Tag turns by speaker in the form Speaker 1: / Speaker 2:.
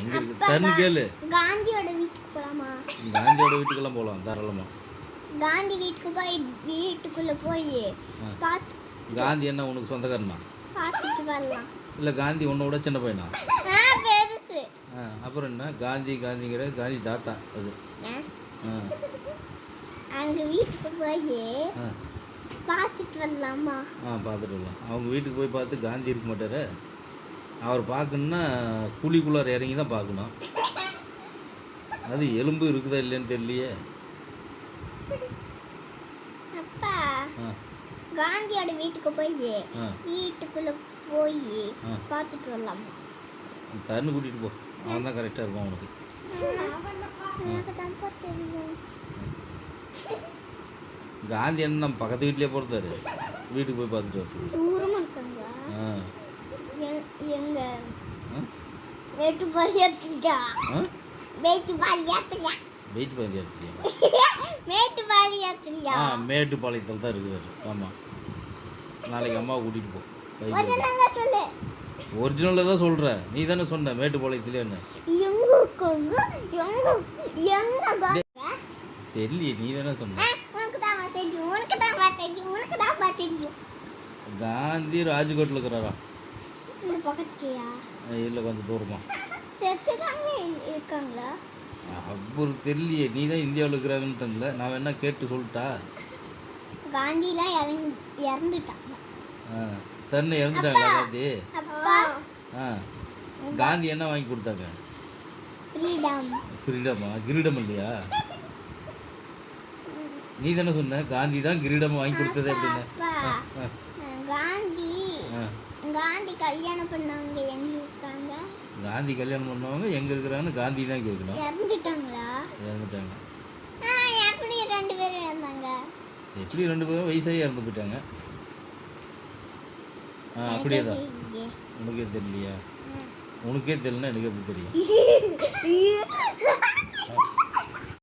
Speaker 1: எங்கே இருக்கு? தன்னு கேளு.
Speaker 2: காந்தியோட வீட்டுக்கு போலாமா?
Speaker 1: காந்தியோட வீட்டுக்கெல்லாம் போகலாம் தாராளமாக
Speaker 2: காந்தி வீட்டுக்கு போய் வீட்டுக்குள்ள போய். பார்த்து
Speaker 1: காந்தி என்ன உனக்கு சொந்தக்காரனா?
Speaker 2: பார்த்துட்டு வரலாம்.
Speaker 1: இல்லை காந்தி உன்னை விட சின்ன பையனா?
Speaker 2: பெருசு.
Speaker 1: அப்புறம் என்ன? காந்தி காந்திங்கிற காந்தி தாத்தா அது.
Speaker 2: அங்க வீட்டுக்கு போய் பார்த்துட்டு வரலாமா?
Speaker 1: ஆ பார்த்துட்டு வரலாம். அவங்க வீட்டுக்கு போய் பார்த்து காந்தி இருக்க மாட்டாரு? அவர் பார்க்கணுன்னா குழிக்குள்ளார இறங்கி தான் பார்க்கணும். அது எலும்பு இருக்குதா இல்லைன்னு தெரியலையே.
Speaker 2: காந்தியோட வீட்டுக்கு போய் வீட்டுக்குள்ள போய். பார்த்துட்டு வரலாமா?
Speaker 1: தண்ணி கூட்டிகிட்டு போ. அவன் தான் கரெக்டாக
Speaker 2: தான்ப்பா தெரியும்.
Speaker 1: காந்தி என்ன நம்ம பக்கத்து வீட்லேயே பொறுத்தாரு. வீட்டுக்கு போய் பார்த்துட்டு வரதுக்கு
Speaker 2: தூரமா இருக்காங்க
Speaker 1: ஆ
Speaker 2: எ- எங்க
Speaker 1: ஆ? ஆ
Speaker 2: வெட்டு பாலியத்திலா
Speaker 1: வெயிட் பண்ணி எடுத்துலையா
Speaker 2: மேட்டு பாலியத்திலா
Speaker 1: ஆ மேட்டுப்பாளையத்தில் தான் இருக்குது ஆமாம் நாளைக்கு அம்மாவை கூட்டிகிட்டு போ.
Speaker 2: சொல்லு.
Speaker 1: ஒரிஜினலில் தான் சொல்கிறேன் நீ தானே சொன்ன
Speaker 2: எங்க காங்க
Speaker 1: தெரியலையே நீ தானே சொன்ன. காந்தி ராஜ்கோட்டில் இருக்கிறாரா?
Speaker 2: இந்த பக்கத்துலயா
Speaker 1: இல்லை கொஞ்சம் தூரமா.
Speaker 2: செத்துட்டாங்க இருக்காங்களா?
Speaker 1: அப்புறம் தெரியலையே. நீ தான் இந்தியாவில் இருக்கிறாங்கன்னு தெரியல. நான் வேணா கேட்டு சொல்லிட்டா
Speaker 2: காந்திலாம் இறந்துட்டாங்க.
Speaker 1: ஆ தன்னை இறந்துட்டாங்களா காந்தி?
Speaker 2: அப்பா.
Speaker 1: ஆ காந்தி என்ன வாங்கி கொடுத்தாங்க?
Speaker 2: ஃப்ரீடம்
Speaker 1: கிரீடமா கிரீடம் இல்லையா? நீ தானே சொன்ன? காந்தி தான் கிரீடம் வாங்கி கொடுத்தது அப்படின்னு.
Speaker 2: காந்தி. காந்தி கல்யாணம் பண்ணவங்க எங்க இருக்காங்க?
Speaker 1: காந்தி கல்யாணம் பண்ணவங்க எங்கே இருக்கிறான்னு காந்தி தான் கேட்கணும்.
Speaker 2: இறந்துட்டாங்களா?
Speaker 1: இறந்துட்டாங்க.
Speaker 2: எப்படி ரெண்டு பேரும் இருந்தாங்க
Speaker 1: எப்படி ரெண்டு பேரும் வயசாகி இறந்து போயிட்டாங்க? ஆ அப்படியே தான். உனக்கே தெரியலையா? உனக்கே தெரியலனா எனக்கு எப்படி தெரியும்?